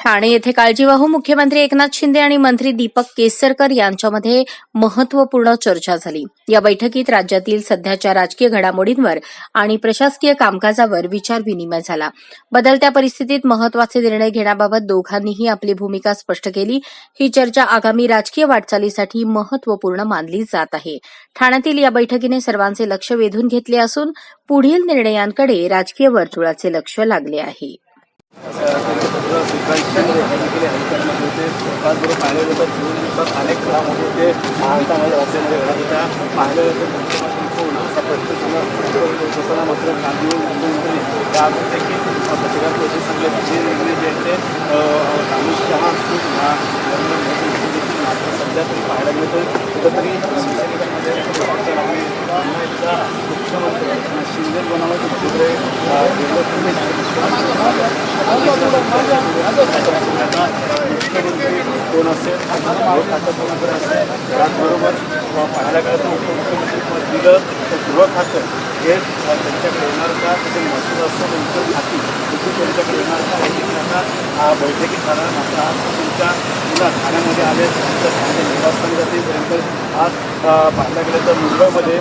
ठाणे येथे काळजीवाहू मुख्यमंत्री एकनाथ शिंदे आणि मंत्री दीपक केसरकर यांच्यामध्ये महत्त्वपूर्ण चर्चा झाली. या बैठकीत राज्यातील सध्याच्या राजकीय घडामोडींवर आणि प्रशासकीय कामकाजावर विचार विनिमय झाला. बदलत्या परिस्थितीत महत्त्वाचे निर्णय घेण्याबाबत दोघांनीही आपली भूमिका स्पष्ट केली. ही चर्चा आगामी राजकीय वाटचालीसाठी महत्त्वपूर्ण मानली जात आहे. ठाण्यातील या बैठकीने सर्वांचे लक्ष वेधून घेतले असून पुढील निर्णयांकडे राजकीय वर्तुळाचे लक्ष लागले आहे. त्याचबरोबर मुख्यमंत्री कोण असा सगळे सध्या तरी शिंदे बनावं दुसरीकडे कोण असेल असेल त्याचबरोबर पाहायला गेलं तर उपमुख्यमंत्री पद दिलं तर गृह खातं हे त्यांच्याकडे येणार का त्याचे महसूल असतं त्यांचं खाती देखील त्यांच्याकडे येणार का हे देखील आता बैठकीत झालं मात्र आज तुमच्या मुलं ठाण्यामध्ये आले त्यांच्या ठाण्याच्या निवासस्थानी जातील त्यानंतर आज पाहायला गेलं तर मुंबईमध्ये